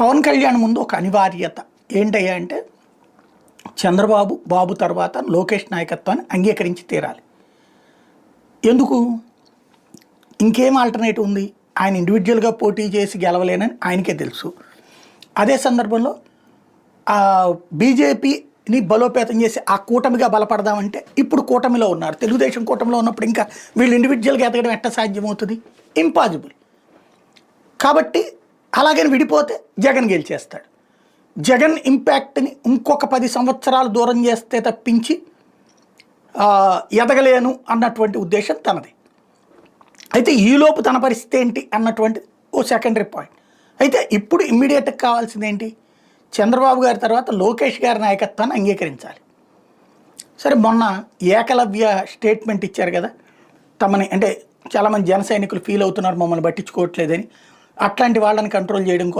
పవన్ కళ్యాణ్ ముందు ఒక అనివార్యత ఏంటయ్యా అంటే చంద్రబాబు బాబు తర్వాత లోకేష్ నాయకత్వాన్ని అంగీకరించి తీరాలి. ఎందుకు? ఇంకేం ఆల్టర్నేటివ్ ఉంది? ఆయన ఇండివిజువల్గా పోటీ చేసి గెలవలేనని ఆయనకే తెలుసు. అదే సందర్భంలో బీజేపీని బలోపేతం చేసి ఆ కూటమిగా బలపడదామంటే ఇప్పుడు కూటమిలో ఉన్నారు. తెలుగుదేశం కూటమిలో ఉన్నప్పుడు ఇంకా వీళ్ళు ఇండివిజువల్గా ఎదగడం ఎట్ట సాధ్యమవుతుంది? ఇంపాసిబుల్ కాబట్టి అలాగని విడిపోతే జగన్ గెలిచేస్తాడు. జగన్ ఇంపాక్ట్ని ఇంకొక పది సంవత్సరాలు దూరం చేస్తే తప్పించి ఎదగలేను అన్నటువంటి ఉద్దేశం తనది. అయితే ఈలోపు తన పరిస్థితి ఏంటి అన్నటువంటి ఓ సెకండరీ పాయింట్ అయితే ఇప్పుడు ఇమ్మీడియట్గా కావాల్సింది ఏంటి? చంద్రబాబు గారి తర్వాత లోకేష్ గారి నాయకత్వాన్ని అంగీకరించాలి. సరే మొన్న ఏకలవ్య స్టేట్మెంట్ ఇచ్చారు కదా? తమని అంటే చాలామంది జన సైనికులు ఫీల్ అవుతున్నారు మమ్మల్ని పట్టించుకోవట్లేదని. అట్లాంటి వాళ్ళని కంట్రోల్ చేయడం కోసం